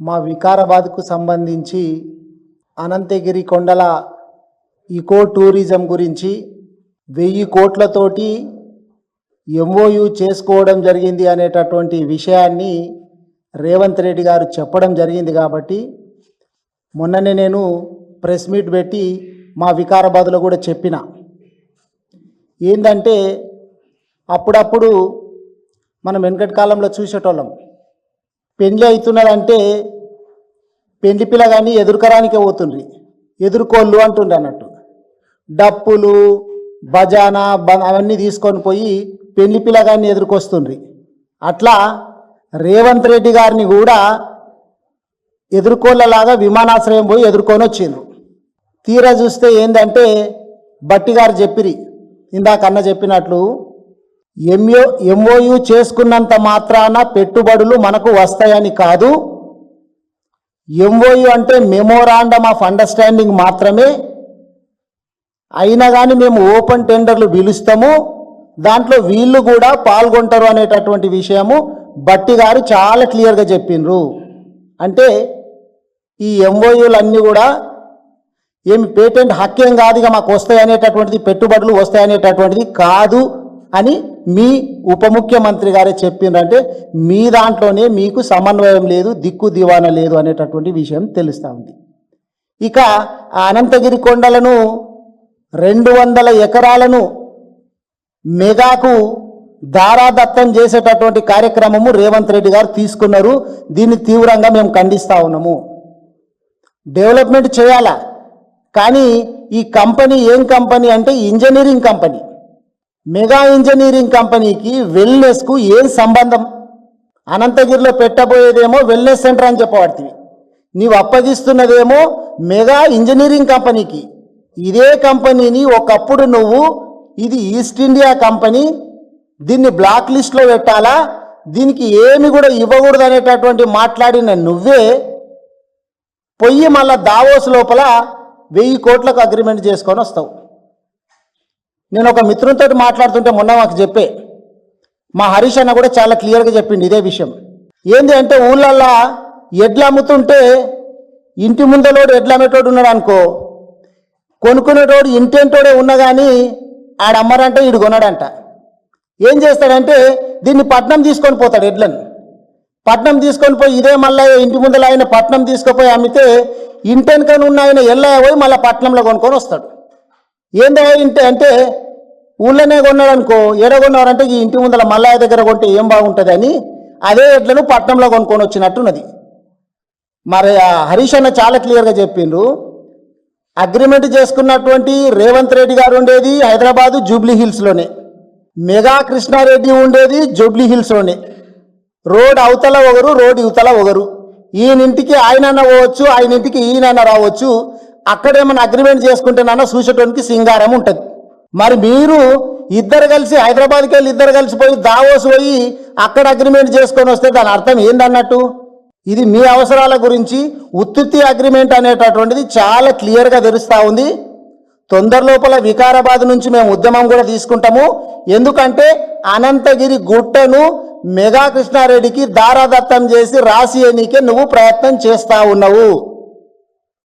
మా వికారాబాద్కు సంబంధించి అనంతగిరి కొండల ఈకో టూరిజం గురించి వెయ్యి కోట్లతోటి ఎంఓయు చేసుకోవడం జరిగింది అనేటటువంటి విషయాన్ని రేవంత్ రెడ్డి గారు చెప్పడం జరిగింది కాబట్టి మొన్ననే నేను ప్రెస్ మీట్ పెట్టి మా వికారాబాద్లో కూడా చెప్పిన. ఏంటంటే అప్పుడప్పుడు మనం వెనకటి కాలంలో చూసేటోళ్ళం. పెండ్లి అవుతున్నదంటే పెళ్ళి పిల్ల కానీ ఎదుర్కరానికే పోతుండ్రి. ఎదుర్కోళ్ళు అంటుండ్రి అన్నట్టు. డప్పులు బజానా బ- అవన్నీ తీసుకొని పోయి పెళ్ళి పిల్లగాన్ని ఎదుర్కొస్తుండ్రి. అట్లా రేవంత్ రెడ్డి గారిని కూడా ఎదుర్కోళ్ళలాగా విమానాశ్రయం పోయి ఎదుర్కొని వచ్చిండ్రు తీరా చూస్తే ఏంటంటే బట్టి గారు చెప్పిరి ఇందాక చెప్పినట్లు ఎంఓ ఎంఓయు చేసుకున్నంత మాత్రాన పెట్టుబడులు మనకు వస్తాయని కాదు. ఎంఓయు అంటే మెమోరాండమ్ ఆఫ్ అండర్స్టాండింగ్ మాత్రమే. అయినా కానీ మేము ఓపెన్ టెండర్లు పిలుస్తాము. దాంట్లో వీళ్ళు కూడా పాల్గొంటారు అనేటటువంటి విషయము బట్టి గారు చాలా క్లియర్గా చెప్పిండ్రు. అంటే ఈ ఎంఓయూలు అన్నీ కూడా ఏమి పేటెంట్ హక్కేం కాదు ఇక మాకు వస్తాయి అనేటటువంటిది పెట్టుబడులు వస్తాయి అనేటటువంటిది కాదు అని మీ ఉప ముఖ్యమంత్రి గారే చెప్పిండ్రంటే మీ దాంట్లోనే మీకు సమన్వయం లేదు దిక్కు దివాన లేదు అనేటటువంటి విషయం తెలుస్తూ ఉంది. ఇక ఆ అనంతగిరి కొండలను రెండు వందల ఎకరాలను మెగాకు దారాదత్తం చేసేటటువంటి కార్యక్రమము రేవంత్ రెడ్డి గారు తీసుకున్నారు. దీన్ని తీవ్రంగా మేము ఖండిస్తూ ఉన్నాము. డెవలప్మెంట్ చేయాలా? కానీ ఈ కంపెనీ ఏం కంపెనీ అంటే ఇంజనీరింగ్ కంపెనీ. మెగా ఇంజనీరింగ్ కంపెనీకి వెల్నెస్కు ఏం సంబంధం? అనంతగిరిలో పెట్టబోయేదేమో వెల్నెస్ సెంటర్ అని చెప్పబడుతుంది. నీవు అప్పగిస్తున్నదేమో మెగా ఇంజనీరింగ్ కంపెనీకి. ఇదే కంపెనీని ఒకప్పుడు నువ్వు ఇది ఈస్ట్ ఇండియా కంపెనీ దీన్ని బ్లాక్ లిస్ట్లో పెట్టాలా? దీనికి ఏమి కూడా ఇవ్వకూడదు అనేటటువంటి మాట్లాడిన నువ్వే పొయ్యి మళ్ళా దావోస్ లోపల వెయ్యి కోట్లకు అగ్రిమెంట్ చేసుకొని వస్తావు. నేను ఒక మిత్రునితో మాట్లాడుతుంటే మొన్న మాకు చెప్పే. మా హరీష్ అన్న కూడా చాలా క్లియర్గా చెప్పింది ఇదే విషయం. ఏంది అంటే ఊళ్ళల్లో ఎడ్లు అమ్ముతుంటే ఇంటి ముందలోడు ఎడ్లు అమ్మేటోడు ఉన్నాడు అనుకో. కొనుక్కునేటోడు ఇంటెంటోడే ఉన్నా కానీ ఆడమ్మరంటే ఈడు కొనడంట. ఏం చేస్తాడంటే దీన్ని పట్నం తీసుకొని పోతాడు ఎడ్లను. పట్నం తీసుకొని పోయి ఇదే మళ్ళీ ఇంటి ముందర ఆయన పట్నం తీసుకుపోయి అమ్మితే ఇంటెనకని ఉన్న ఆయన ఎల్లయ్య పోయి మళ్ళీ పట్నంలో కొనుక్కొని వస్తాడు. ఏందా ఇంటి అంటే ఊళ్ళోనే కొన్నాడు అనుకో ఎడ కొన్నారంటే ఈ ఇంటి ముందర మల్లయ్య దగ్గర కొంటే ఏం బాగుంటుంది అని అదే ఎడ్లను పట్నంలో కొనుక్కొని వచ్చినట్టున్నది. మరి ఆ హరీష్ అన్న చాలా క్లియర్గా చెప్పిండ్రు. అగ్రిమెంట్ చేసుకున్నటువంటి రేవంత్ రెడ్డి గారు ఉండేది హైదరాబాదు జూబ్లీ హిల్స్లోనే. మెగా కృష్ణారెడ్డి ఉండేది జూబ్లీ హిల్స్లోనే. రోడ్ అవతల ఒకరు రోడ్ ఇవతల ఒకరు. ఈయనింటికి ఆయనన్న పోవచ్చు ఆయన ఇంటికి ఈయనన్న రావచ్చు. అక్కడేమన్నా అగ్రిమెంట్ చేసుకుంటేనన్నా చూసేటోనికి సింగారం ఉంటుంది. మరి మీరు ఇద్దరు కలిసి హైదరాబాద్కి వెళ్ళి ఇద్దరు కలిసిపోయి దావోస్ పోయి అక్కడ అగ్రిమెంట్ చేసుకొని వస్తే దాని అర్థం ఏందన్నట్టు ఇది మీ అవసరాల గురించి ఉత్తుత్తి అగ్రిమెంట్ అనేటటువంటిది చాలా క్లియర్గా తెలుస్తూ ఉంది. తొందర లోపల వికారాబాద్ నుంచి మేము ఉద్యమం కూడా తీసుకుంటాము. ఎందుకంటే అనంతగిరి గుట్టను మెగా కృష్ణారెడ్డికి దారాదత్తం చేసి రాసి ఎన్నికే నువ్వు ప్రయత్నం చేస్తా ఉన్నావు.